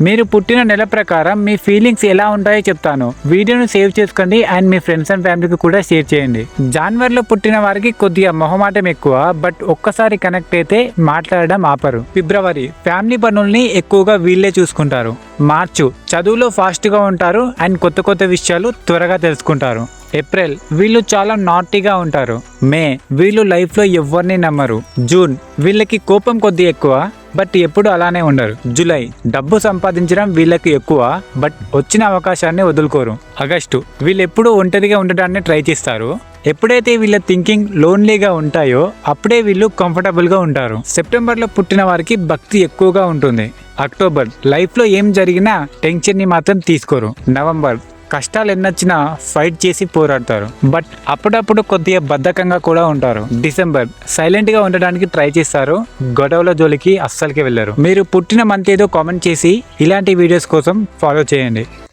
మీరు పుట్టిన నెల ప్రకారం మీ ఫీలింగ్స్ ఎలా ఉంటాయో చెప్తాను. వీడియోను సేవ్ చేసుకోండి అండ్ మీ ఫ్రెండ్స్ అండ్ ఫ్యామిలీకి కూడా షేర్ చేయండి. జాన్వర్లో పుట్టిన వారికి కొద్దిగా మొహమాటం ఎక్కువ బట్ ఒక్కసారి కనెక్ట్ అయితే మాట్లాడడం ఆపరు. ఫిబ్రవరి ఫ్యామిలీ పనుల్ని ఎక్కువగా వీళ్ళే చూసుకుంటారు. మార్చు చదువులో ఫాస్ట్గా ఉంటారు అండ్ కొత్త కొత్త విషయాలు త్వరగా తెలుసుకుంటారు. ఏప్రిల్ వీళ్ళు చాలా నాటీగా ఉంటారు. మే వీళ్ళు లైఫ్లో ఎవరిని నమ్మరు. జూన్ వీళ్ళకి కోపం కొద్ది ఎక్కువ. బట్ ఎప్పుడు అలానే ఉండరు. జూలై డబ్బు సంపాదించడం వీళ్ళకి ఎక్కువ బట్ వచ్చిన అవకాశాన్ని వదులుకోరు. ఆగస్టు వీళ్ళు ఎప్పుడూ ఒంటరిగా ఉండడాన్ని ట్రై చేస్తారు. ఎప్పుడైతే వీళ్ళ థింకింగ్ లోన్లీగా ఉంటాయో అప్పుడే వీళ్ళు కంఫర్టబుల్గా ఉంటారు. సెప్టెంబర్లో పుట్టిన వారికి భక్తి ఎక్కువగా ఉంటుంది. అక్టోబర్ లైఫ్లో ఏం జరిగినా టెన్షన్ని మాత్రం తీసుకోరు. నవంబర్ కష్టాలు ఎన్నొచ్చినా ఫైట్ చేసి పోరాడతారు. బట్ అప్పుడప్పుడు కొద్దిగా బద్ధకంగా కూడా ఉంటారు. డిసెంబర్ సైలెంట్గా ఉండడానికి ట్రై చేస్తారు. గొడవల జోలికి అస్సలకి వెళ్ళరు. మీరు పుట్టిన మంత్ ఏదో కామెంట్ చేసి ఇలాంటి వీడియోస్ కోసం ఫాలో చేయండి.